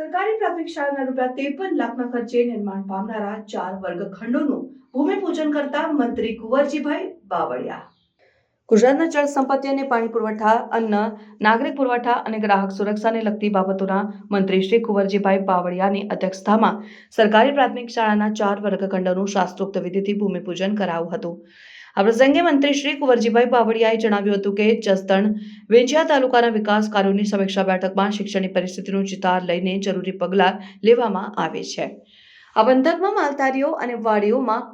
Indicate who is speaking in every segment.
Speaker 1: સરકારી પ્રાથમિક શાળાના રૂપિયા ત્રેપન લાખના ખર્ચે નિર્માણ પામનારા ચાર વર્ગખંડોનું ભૂમિપૂજન કરતા મંત્રી કુંવરજીભાઈ બાવળિયા. ગુજરાતના જળ સંપત્તિ અને પાણી પુરવઠા, અન્ન, નાગરિક પુરવઠા અને ગ્રાહક સુરક્ષાને લગતી બાબતોના મંત્રી શ્રી કુંવરજીભાઈ બાવળિયાની અધ્યક્ષતામાં સરકારી પ્રાથમિક શાળાના ચાર વર્ગખંડોનું શાસ્ત્રોક્ત વિધિથી ભૂમિપૂજન કરાયું હતું. આ પ્રસંગે મંત્રી શ્રી કુંવરજીભાઈ બાવળિયાએ જણાવ્યું હતું કે જસદણ વેંજિયા તાલુકાના વિકાસ કાર્યોની સમીક્ષા બેઠકમાં શિક્ષણની પરિસ્થિતિનું ચિતાર લઈને જરૂરી પગલાં લેવામાં આવે છે. આ બંધકમાં માલધારીઓ અને વાડીઓમાં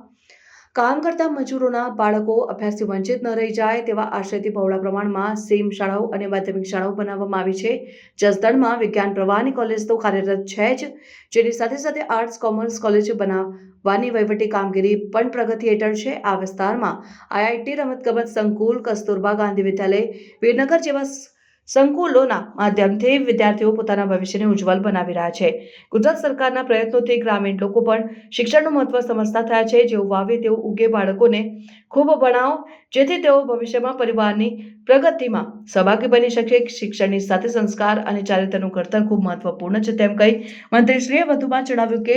Speaker 1: કામ કરતા મજૂરોના બાળકો અભ્યાસથી વંચિત ન રહી જાય તેવા આશયથી બહોળા પ્રમાણમાં સેમ શાળાઓ અને માધ્યમિક શાળાઓ બનાવવામાં આવી છે. જસદણમાં વિજ્ઞાન પ્રવાહની કોલેજ તો કાર્યરત છે જ, જેની સાથે સાથે આર્ટ્સ, કોમર્સ કોલેજ બનાવવાની વહીવટી કામગીરી પણ પ્રગતિ હેઠળ છે. આ વિસ્તારમાં આઈઆઈટી રમતગમત સંકુલ, કસ્તુરબા ગાંધી વિદ્યાલય, વીરનગર જેવા સંકુલોના માધ્યમથી વિદ્યાર્થીઓ પોતાના ભવિષ્યને ઉજ્જવલ બનાવી રહ્યા છે. ગુજરાત સરકારના પ્રયત્નોથી ગ્રામીણ લોકો પણ શિક્ષણનું મહત્વ સમજતા થયા છે. જેઓ વાવે તેઓ ઉગે બાળકોને ખૂબ ભણાવો, જેથી તેઓ ભવિષ્યમાં પરિવારની પ્રગતિમાં સહભાગી બની શકે. શિક્ષણની સાથે સંસ્કાર અને ચારિત્રનું ઘડતર ખૂબ મહત્વપૂર્ણ છે તેમ કહી મંત્રીશ્રીએ વધુમાં જણાવ્યું કે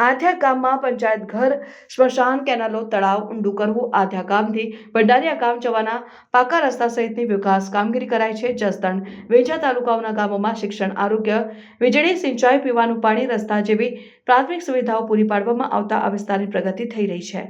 Speaker 1: આધ્યા ગામમાં પંચાયત ઘર, સ્મશાન કેનાલો, તળાવ, ઊંડું કરવું આધ્યા ગામથી ભંડારીયા ગામ જવાના પાકા રસ્તા સહિતની વિકાસ કામગીરી કરાય છે. જસદણ, વેજા તાલુકાઓના ગામોમાં શિક્ષણ, આરોગ્ય, વીજળી, સિંચાઈ, પીવાનું પાણી, રસ્તા જેવી પ્રાથમિક સુવિધાઓ પૂરી પાડવામાં આવતા આ વિસ્તારની પ્રગતિ થઈ રહી છે.